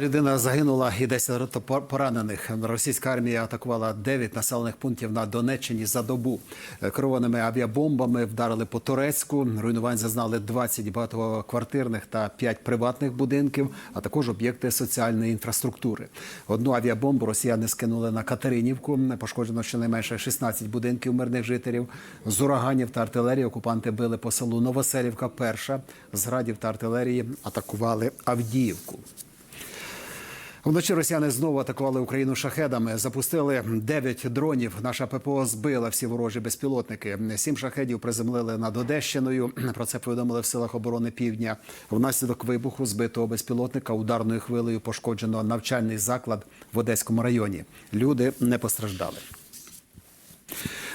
Людина загинула і 10 поранених. Російська армія атакувала 9 населених пунктів на Донеччині за добу. Керованими авіабомбами вдарили по Турецьку. Руйнувань зазнали 20 багатоквартирних та 5 приватних будинків, а також об'єкти соціальної інфраструктури. Одну авіабомбу росіяни скинули на Катеринівку. Пошкоджено щонайменше 16 будинків мирних жителів. З ураганів та артилерії окупанти били по селу Новоселівка. Перша з градів та артилерії атакували Авдіївку. Вночі росіяни знову атакували Україну шахедами. Запустили 9 дронів. Наша ППО збила всі ворожі безпілотники. Сім шахедів приземлили над Одещиною. Про це повідомили в силах оборони Півдня. Внаслідок вибуху збитого безпілотника ударною хвилею пошкоджено навчальний заклад в Одеському районі. Люди не постраждали.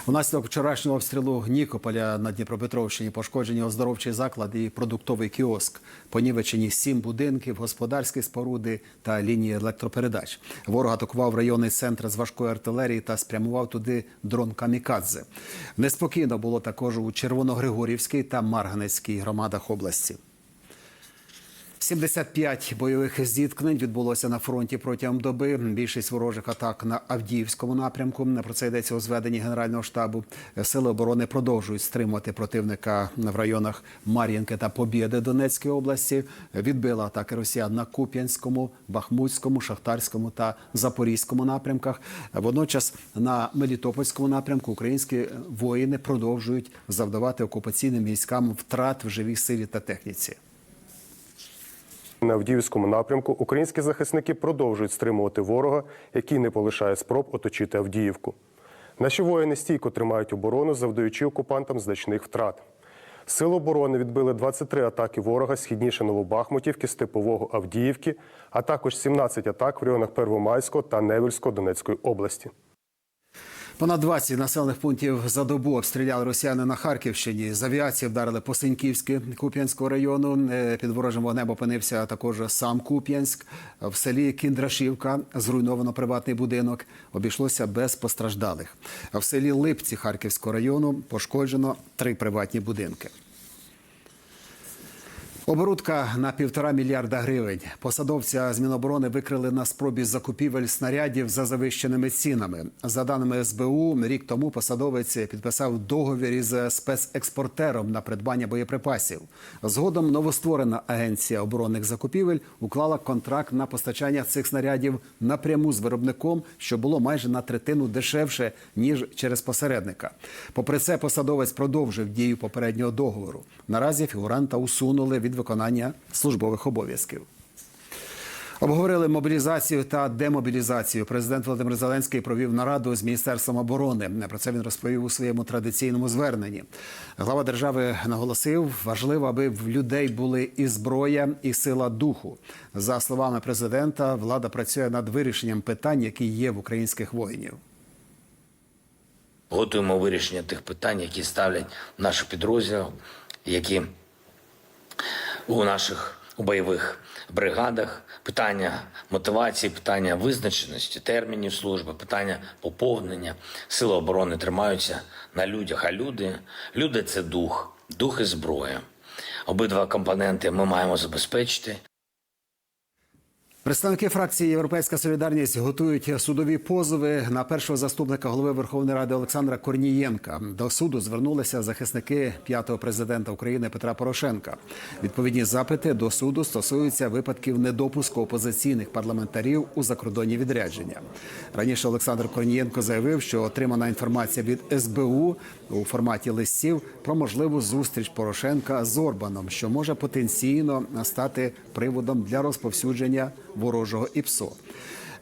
Внаслідок вчорашнього обстрілу Нікополя на Дніпропетровщині пошкоджені оздоровчий заклад і продуктовий кіоск. Понівечені сім будинків, господарські споруди та лінії електропередач. Ворог атакував районний центр з важкої артилерії та спрямував туди дрон Камікадзе. Неспокійно було також у Червоногригорівській та Марганецькій громадах області. 75 бойових зіткнень відбулося на фронті протягом доби. Більшість ворожих атак на Авдіївському напрямку. Про це йдеться у зведенні Генерального штабу. Сили оборони продовжують стримувати противника в районах Мар'їнки та Побєди Донецької області. Відбила атаки росіян на Куп'янському, Бахмутському, Шахтарському та Запорізькому напрямках. Водночас на Мелітопольському напрямку українські воїни продовжують завдавати окупаційним військам втрат в живій силі та техніці. На Авдіївському напрямку українські захисники продовжують стримувати ворога, який не полишає спроб оточити Авдіївку. Наші воїни стійко тримають оборону, завдаючи окупантам значних втрат. Сили оборони відбили 23 атаки ворога східніше Новобахмутівки, Степового Авдіївки, а також 17 атак в районах Первомайського та Невельського Донецької області. Понад 20 населених пунктів за добу обстріляли росіяни на Харківщині. З авіації вдарили по Синьківськи Куп'янського району. Е, Під ворожим вогнем опинився також сам Куп'янськ. В селі Кіндрашівка зруйновано приватний будинок. Обійшлося без постраждалих. А в селі Липці Харківського району пошкоджено три приватні будинки. Оборудка на півтора мільярда гривень. Посадовця з Міноборони викрили на спробі закупівель снарядів за завищеними цінами. За даними СБУ, рік тому посадовець підписав договір із спецекспортером на придбання боєприпасів. Згодом новостворена агенція оборонних закупівель уклала контракт на постачання цих снарядів напряму з виробником, що було майже на третину дешевше ніж через посередника. Попри це, посадовець продовжив дію попереднього договору. Наразі фігуранта усунули від виконання службових обов'язків. Обговорили мобілізацію та демобілізацію. Президент Володимир Зеленський провів нараду з міністерством оборони. Про це він розповів у своєму традиційному зверненні. Глава держави наголосив, важливо, аби в людей були і зброя, і сила духу. За словами президента, влада працює над вирішенням питань, які є в українських воїнів. Готуємо вирішення тих питань, які ставлять наші підрозділи, які у наших у бойових бригадах, питання мотивації, питання визначеності, термінів служби, питання поповнення. Сили оборони тримаються на людях. А люди, люди це дух, дух і зброя. Обидва компоненти ми маємо забезпечити. Представники фракції Європейська Солідарність готують судові позови на першого заступника голови Верховної Ради Олександра Корнієнка. До суду звернулися захисники п'ятого президента України Петра Порошенка. Відповідні запити до суду стосуються випадків недопуску опозиційних парламентарів у закордонні відрядження. Раніше Олександр Корнієнко заявив, що отримана інформація від СБУ у форматі листів про можливу зустріч Порошенка з Орбаном, що може потенційно стати приводом для розповсюдження ворожого ІПСО.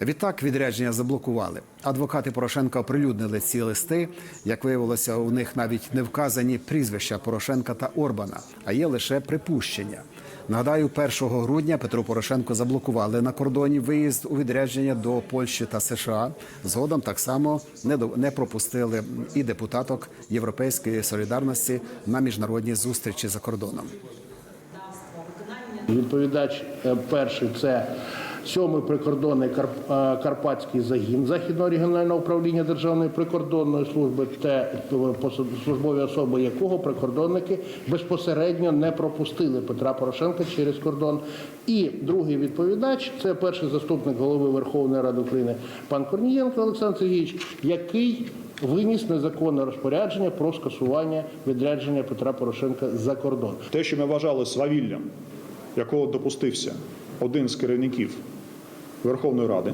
Відтак відрядження заблокували. Адвокати Порошенка оприлюднили ці листи. Як виявилося, у них навіть не вказані прізвища Порошенка та Орбана, а є лише припущення. Нагадаю, 1 грудня Петру Порошенко заблокували на кордоні виїзд у відрядження до Польщі та США. Згодом так само не до- не пропустили і депутаток Європейської солідарності на міжнародні зустрічі за кордоном. Відповідач е, перший це сьомий прикордонний е, Карпатський загін Західного регіонального управління Державної прикордонної служби, те е, службові особи якого прикордонники безпосередньо не пропустили Петра Порошенка через кордон. І другий відповідач це перший заступник голови Верховної Ради України пан Корнієнко Олександр Сергійович, який виніс незаконне розпорядження про скасування відрядження Петра Порошенка за кордон. Те, що ми вважали свавіллям, якого допустився один з керівників Верховної Ради,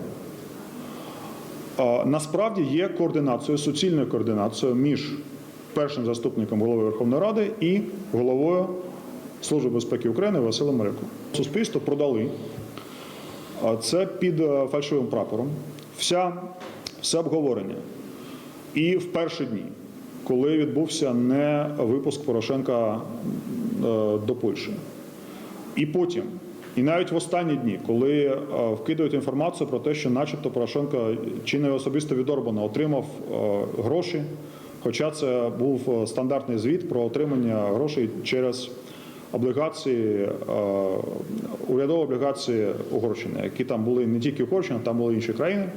насправді є координацією, суцільною координацією між першим заступником голови Верховної Ради і головою Служби безпеки України Василем Маляком. Суспільство продали це під е, фальшивим прапором. Вся, все обговорення. І в перші дні, коли відбувся не випуск Порошенка е, до Польщі. І потім, і навіть в останні дні, коли е, вкидають інформацію про те, що начебто Порошенко чи не особисто від Орбана отримав е, гроші, хоча це був е, стандартний звіт про отримання грошей через облігації, урядові облігації Угорщини, які там були не тільки Угорщина, там були інші країни.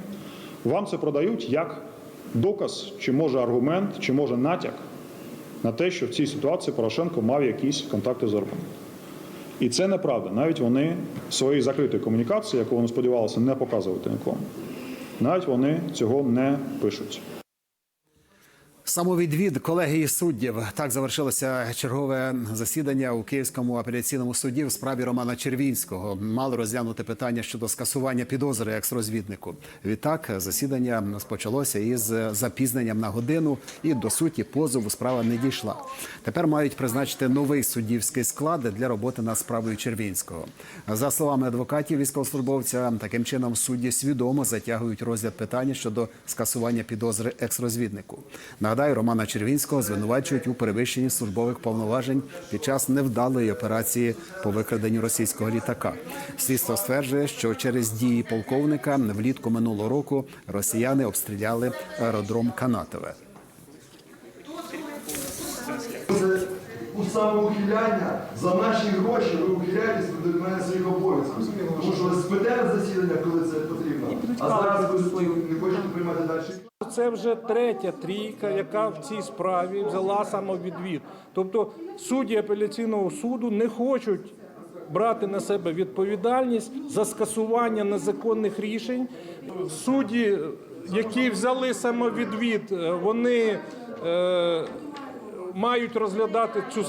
Вам це продають як доказ, чи може аргумент, чи може натяк на те, що в цій ситуації Порошенко мав якісь контакти з Орбаном. І це неправда. Навіть вони свої закриті комунікації, яку вони сподівалися не показувати нікому, навіть вони цього не пишуть. Самовідвід колегії суддів так завершилося чергове засідання у Київському апеляційному суді в справі Романа Червінського. Мали розглянути питання щодо скасування підозри екс-розвіднику. Відтак засідання розпочалося із запізненням на годину, і до суті позову справа не дійшла. Тепер мають призначити новий суддівський склад для роботи над справою Червінського. За словами адвокатів військовослужбовця, таким чином судді свідомо затягують розгляд питання щодо скасування підозри екс-розвіднику. Нагадаю, Романа Червінського звинувачують у перевищенні службових повноважень під час невдалої операції по викраденню російського літака. Слідство стверджує, що через дії полковника влітку минулого року росіяни обстріляли аеродром Канатове. У самоухиляння за наші гроші ви ухиляєтесь від мене своїх обов'язків. Тому що ви спите на засідання, коли це потрібно, а зараз ви не хочете приймати далі. Це вже третя трійка, яка в цій справі взяла самовідвід. Тобто судді апеляційного суду не хочуть брати на себе відповідальність за скасування незаконних рішень. Судді, які взяли самовідвід, е, вони е, мають розглядати цю,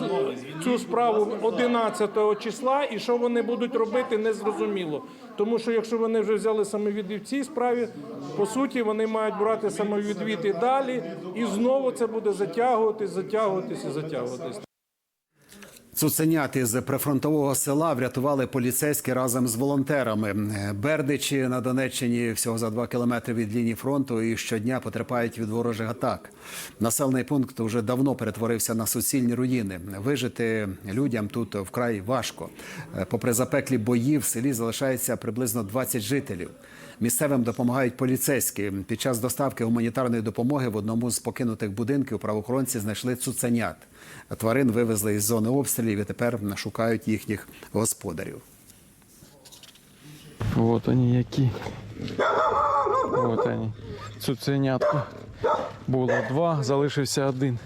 цю справу 11 числа, і що вони будуть робити, незрозуміло. Тому що якщо вони вже взяли самовідвід в цій справі, по суті, вони мають брати самовідвід і далі, і знову це буде затягуватись, затягуватись і затягуватись. Цуценят із прифронтового села врятували поліцейські разом з волонтерами. Бердичі на Донеччині всього за два кілометри від лінії фронту і щодня потерпають від ворожих атак. Населений пункт вже давно перетворився на суцільні руїни. Вижити людям тут вкрай важко. Попри запеклі бої, в селі залишається приблизно 20 жителів. Місцевим допомагають поліцейські. Під час доставки гуманітарної допомоги в одному з покинутих будинків правоохоронці знайшли цуценят. Тварин вивезли із зони обстрілів і тепер шукають їхніх господарів. Вот они які. Вот они. Цуценятко. Було два, залишився один.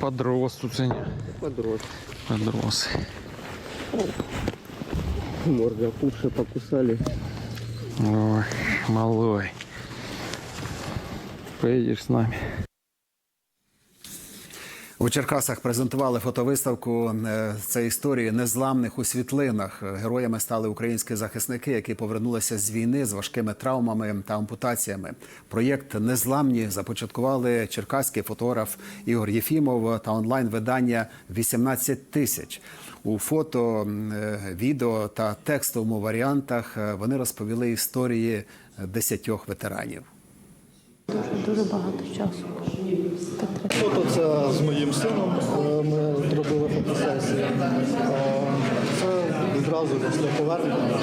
Подрос цуценя. Подрос. Подрос. Морда пухше покусали. Ой, малой. Поедешь с нами. У Черкасах презентували фотовиставку це історії незламних у світлинах. Героями стали українські захисники, які повернулися з війни з важкими травмами та ампутаціями. Проєкт Незламні започаткували черкаський фотограф Ігор Єфімов та онлайн-видання «18 тисяч. У фото, е, відео та текстовому варіантах е, вони розповіли історії десятьох ветеранів. Дуже дуже багато часу. Фото це з моїм сином. Ми зробили фотосесію. Це відразу після повернення.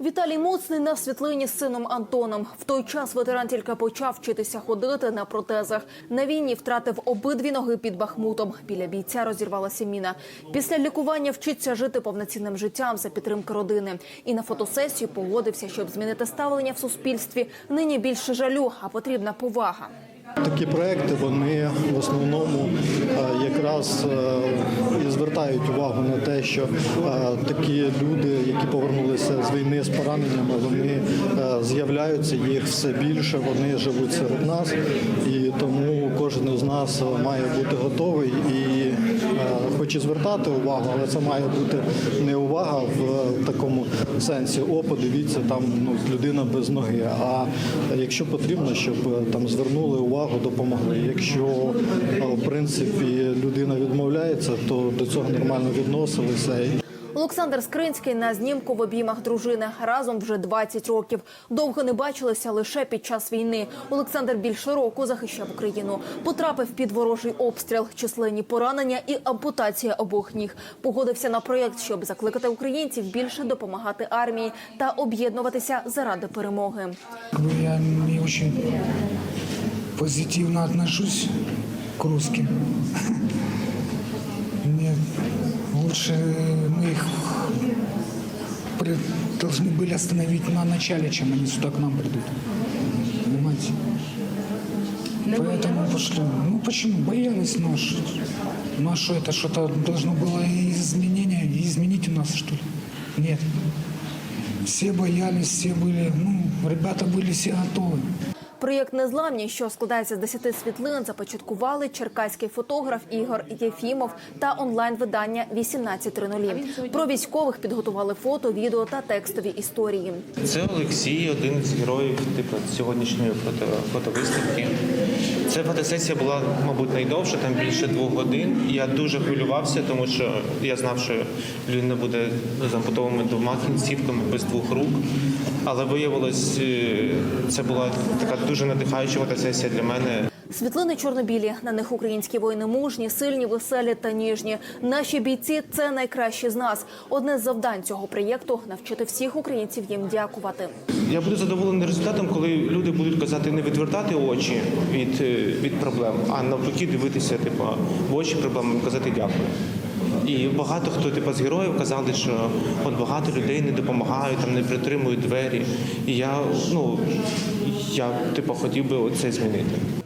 Віталій Моцний на світлині з сином Антоном. В той час ветеран тільки почав вчитися ходити на протезах. На війні втратив обидві ноги під Бахмутом. Біля бійця розірвалася міна. Після лікування вчиться жити повноцінним життям за підтримки родини. І на фотосесію погодився, щоб змінити ставлення в суспільстві. Нині більше жалю, а потрібна повага. Такі проекти вони в основному е, якраз е, і звертають увагу на те, що е, такі люди, які повернулися з війни з пораненнями, вони з'являються їх все більше. Вони живуть серед нас, і тому кожен з нас має бути готовий і е, хоч і звертати увагу, але це має бути не увага в такому сенсі. О, подивіться, там ну людина без ноги. А якщо потрібно, щоб е, там звернули увагу, допомогли. Якщо е, в принципі людина відмовляється, то до цього нормально відносилися. Олександр Скринський на знімку в обіймах дружини разом вже 20 років. Довго не бачилися лише під час війни. Олександр більше року захищав Україну. Потрапив під ворожий обстріл, численні поранення і ампутація обох ніг. Погодився на проєкт, щоб закликати українців більше допомагати армії та об'єднуватися заради перемоги. Бы Я не очень позитивно отношусь к русским Мне лучше мы их при- должны были остановить на начале, чем они сюда к нам придут. Понимаете? Поэтому пошли. Ну почему? Боялись, ну, а ш- ну а что это? Что-то должно было изменение, изменить у нас, что ли? Нет. Все боялись, все были, ну, ребята были все готовы. Проєкт Незламні, що складається з 10 світлин, започаткували черкаський фотограф Ігор Єфімов та онлайн-видання 18.00. Про військових підготували фото, відео та текстові історії. Це Олексій, один з героїв типу, сьогоднішньої фото, фотовиставки. Ця фотосесія була, мабуть, найдовша, там більше двох годин. Я дуже хвилювався, тому що я знав, що людина буде з ампутованими двома кінцівками без двох рук. Але виявилось, е, це була така дуже надихаюча фотосесія для мене. Світлини чорнобілі. На них українські воїни мужні, сильні, веселі та ніжні. Наші бійці це найкращі з нас. Одне з завдань цього проєкту навчити всіх українців їм дякувати. Я буду задоволений результатом, коли люди будуть казати не відвертати очі від, е, від проблем, а навпаки дивитися типу, в очі проблем і казати дякую. І багато хто типу, з героїв казали, що от багато людей не допомагають, там не притримують двері. І я ну я типу, хотів би це змінити.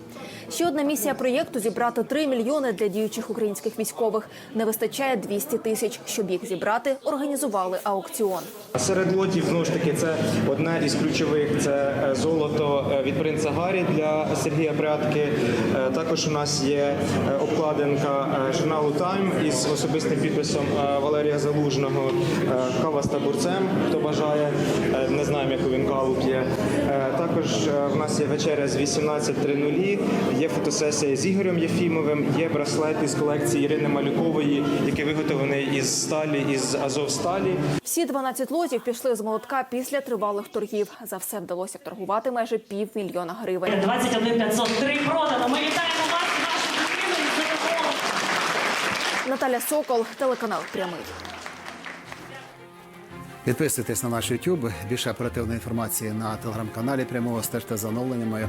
Ще одна місія проєкту зібрати 3 мільйони для діючих українських військових. Не вистачає 200 тисяч. Щоб їх зібрати, організували аукціон. Серед лотів знову ж таки це одне із ключових це е, золото е, від принца Гаррі для Сергія Прядки. Е, Також у нас є обкладинка журналу Time із особистим підписом Валерія Залужного. Кава з табурцем, хто бажає. Не знаємо, яку він каву п'є. Також в нас є вечеря з 18.00, є фотосесія з Ігорем Єфімовим, є браслет із колекції Ірини Малюкової, який виготовлений із сталі, із Азовсталі. Всі 12 лотів пішли з молотка після тривалих торгів. За все вдалося вторгувати майже півмільйона гривень. 21 503 продано. Ми вітаємо вас вашу дитину. Наталя Сокол, телеканал Прямий. Підписуйтесь на наш YouTube. Більше оперативної інформації на телеграм-каналі прямого стежте за оновленнями